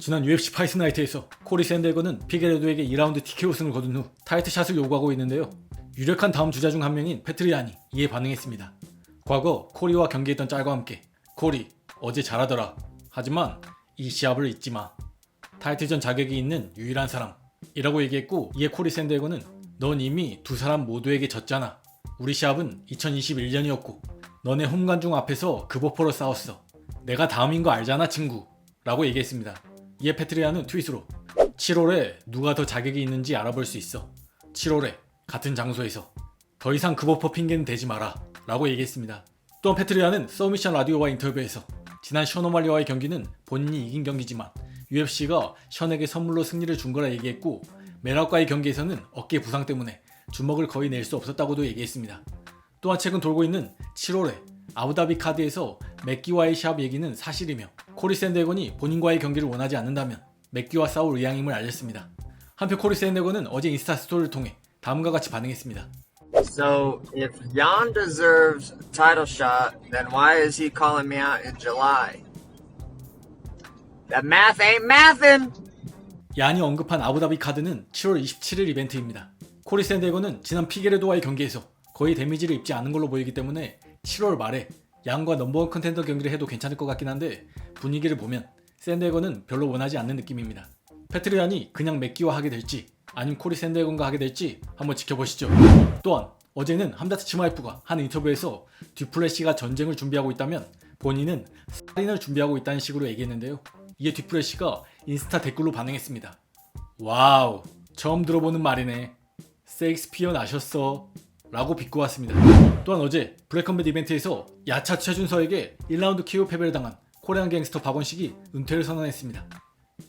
지난 UFC 파이트 나이트에서 코리 샌데거는 피게레도에게 2라운드 TK 우승을 거둔 후 타이틀샷을 요구하고 있는데요. 유력한 다음 주자 중 한 명인 페트리안이 이에 반응했습니다. 과거 코리와 경기했던 짤과 함께 코리 어제 잘하더라. 하지만 이 시합을 잊지 마. 타이틀전 자격이 있는 유일한 사람. 이라고 얘기했고 이에 코리 샌데거는 넌 이미 두 사람 모두에게 졌잖아. 우리 시합은 2021년이었고 너네 홈관중 앞에서 그 버퍼로 싸웠어. 내가 다음인 거 알잖아 친구. 라고 얘기했습니다. 이에 페트리아는 트윗으로 7월에 누가 더 자격이 있는지 알아볼 수 있어. 7월에 같은 장소에서 더 이상 그 버퍼 핑계는 대지 마라. 라고 얘기했습니다. 또한 페트리아는 서미션 라디오와 인터뷰에서 지난 셔노말리와의 경기는 본인이 이긴 경기지만 UFC가 션에게 선물로 승리를 준 거라 얘기했고 메락과의 경기에서는 어깨 부상 때문에 주먹을 거의 낼 수 없었다고도 얘기했습니다. 또한 최근 돌고 있는 7월에 아부다비 카드에서 맥기와의 시합 얘기는 사실이며 코리 샌데건이 본인과의 경기를 원하지 않는다면 맥기와 싸울 의향임을 알렸습니다. 한편 코리 샌데건은 어제 인스타 스토리를 통해 다음과 같이 반응했습니다. So if Jan deserves a title shot, then why is he calling me out in July? That math ain't mathin'. 야니 언급한 아부다비 카드는 7월 27일 이벤트입니다. 코리 샌데거는 지난 피게레도와의 경기에서 거의 데미지를 입지 않은 걸로 보이기 때문에 7월 말에 양과 넘버원 컨텐더 경기를 해도 괜찮을 것 같긴 한데 분위기를 보면 샌데거는 별로 원하지 않는 느낌입니다. 페트리안이 그냥 맥기와 하게 될지 아니면 코리 샌데건과 하게 될지 한번 지켜보시죠. 또한 어제는 함다트 치마이프가 한 인터뷰에서 듀플래시가 전쟁을 준비하고 있다면 본인은 살인을 준비하고 있다는 식으로 얘기했는데요. 이에 듀플래시가 인스타 댓글로 반응했습니다. 와우, 처음 들어보는 말이네. 세익스피어 나셨어. 라고 비꼬았습니다. 또한 어제 블랙컴뱃 이벤트에서 야차 최준서에게 1라운드 KO 패배를 당한 코리안 갱스터 박원식이 은퇴를 선언했습니다.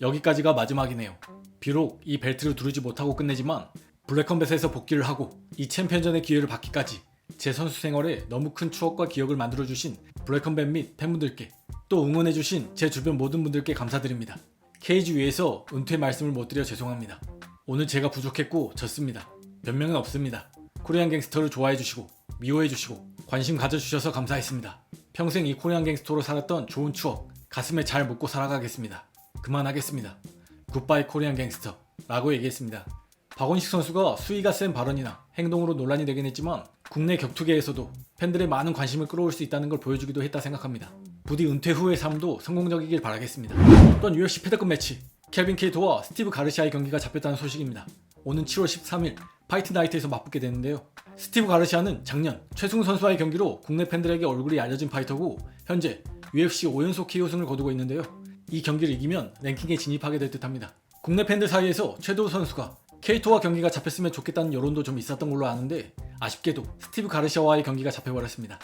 여기까지가 마지막이네요. 비록 이 벨트를 두르지 못하고 끝내지만 블랙컴뱃에서 복귀를 하고 이 챔피언전의 기회를 받기까지 제 선수 생활에 너무 큰 추억과 기억을 만들어주신 블랙컴뱃 및 팬분들께 또 응원해주신 제 주변 모든 분들께 감사드립니다. 케이지 위에서 은퇴 말씀을 못 드려 죄송합니다. 오늘 제가 부족했고 졌습니다. 변명은 없습니다. 코리안 갱스터를 좋아해 주시고 미워해 주시고 관심 가져주셔서 감사했습니다. 평생 이 코리안 갱스터로 살았던 좋은 추억 가슴에 잘 묻고 살아가겠습니다. 그만하겠습니다. 굿바이 코리안 갱스터 라고 얘기했습니다. 박원식 선수가 수위가 센 발언이나 행동으로 논란이 되긴 했지만 국내 격투계에서도 팬들의 많은 관심을 끌어올 수 있다는 걸 보여주기도 했다 생각합니다. 부디 은퇴 후의 삶도 성공적이길 바라겠습니다. 또한 UFC 패드급 매치 켈빈 케이토와 스티브 가르시아의 경기가 잡혔다는 소식입니다. 오는 7월 13일 파이트 나이트에서 맞붙게 되는데요. 스티브 가르시아는 작년 최승우 선수와의 경기로 국내 팬들에게 얼굴이 알려진 파이터고 현재 UFC 5연속 KO승을 거두고 있는데요. 이 경기를 이기면 랭킹에 진입하게 될 듯합니다. 국내 팬들 사이에서 최도우 선수가 케이토와 경기가 잡혔으면 좋겠다는 여론도 좀 있었던 걸로 아는데 아쉽게도 스티브 가르시아와의 경기가 잡혀버렸습니다.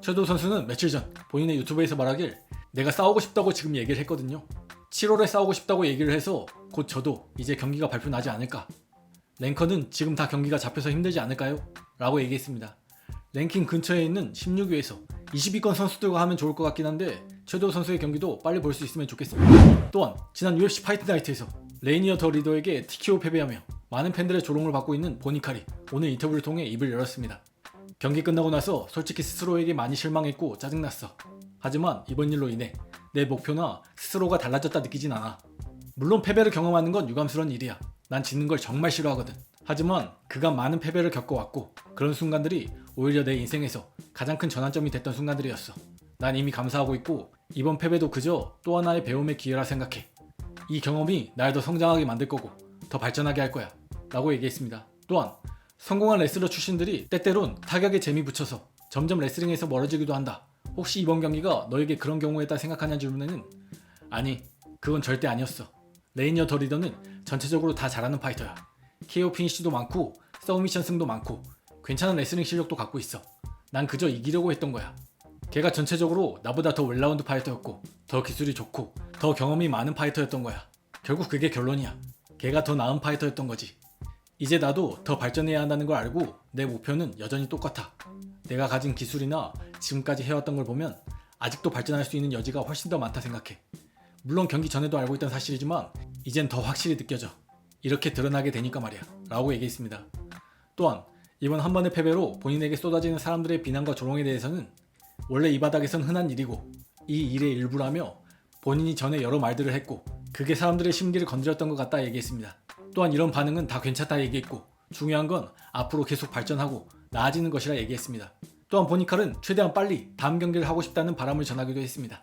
최도우 선수는 며칠 전 본인의 유튜브에서 말하길 내가 싸우고 싶다고 지금 얘기를 했거든요. 7월에 싸우고 싶다고 얘기를 해서 곧 저도 이제 경기가 발표 나지 않을까. 랭커는 지금 다 경기가 잡혀서 힘들지 않을까요? 라고 얘기했습니다. 랭킹 근처에 있는 16위에서 20위권 선수들과 하면 좋을 것 같긴 한데 최도 선수의 경기도 빨리 볼 수 있으면 좋겠습니다. 또한 지난 UFC 파이트 나이트에서 레이니어 더 리더에게 TKO 패배하며 많은 팬들의 조롱을 받고 있는 보니칼이 오늘 인터뷰를 통해 입을 열었습니다. 경기 끝나고 나서 솔직히 스스로에게 많이 실망했고 짜증났어. 하지만 이번 일로 인해 내 목표나 스스로가 달라졌다 느끼진 않아. 물론 패배를 경험하는 건 유감스러운 일이야. 난 지는 걸 정말 싫어하거든. 하지만 그간 많은 패배를 겪어왔고 그런 순간들이 오히려 내 인생에서 가장 큰 전환점이 됐던 순간들이었어. 난 이미 감사하고 있고 이번 패배도 그저 또 하나의 배움의 기회라 생각해. 이 경험이 날 더 성장하게 만들 거고 더 발전하게 할 거야. 라고 얘기했습니다. 또한 성공한 레슬러 출신들이 때때론 타격에 재미 붙여서 점점 레슬링에서 멀어지기도 한다. 혹시 이번 경기가 너에게 그런 경우였다 생각하냐는 질문에는 아니 그건 절대 아니었어. 레이니어 더 리더는 전체적으로 다 잘하는 파이터야. KO 피니쉬도 많고 서브미션 승도 많고 괜찮은 레슬링 실력도 갖고 있어. 난 그저 이기려고 했던 거야. 걔가 전체적으로 나보다 더 웰라운드 파이터였고 더 기술이 좋고 더 경험이 많은 파이터였던 거야. 결국 그게 결론이야. 걔가 더 나은 파이터였던 거지. 이제 나도 더 발전해야 한다는 걸 알고 내 목표는 여전히 똑같아. 내가 가진 기술이나 지금까지 해왔던 걸 보면 아직도 발전할 수 있는 여지가 훨씬 더 많다 생각해. 물론 경기 전에도 알고 있던 사실이지만 이젠 더 확실히 느껴져. 이렇게 드러나게 되니까 말이야. 라고 얘기했습니다. 또한 이번 한 번의 패배로 본인에게 쏟아지는 사람들의 비난과 조롱에 대해서는 원래 이 바닥에선 흔한 일이고 이 일의 일부라며 본인이 전에 여러 말들을 했고 그게 사람들의 심기를 건드렸던 것 같다 얘기했습니다. 또한 이런 반응은 다 괜찮다 얘기했고 중요한 건 앞으로 계속 발전하고 나아지는 것이라 얘기했습니다. 또한 보니칼은 최대한 빨리 다음 경기를 하고 싶다는 바람을 전하기도 했습니다.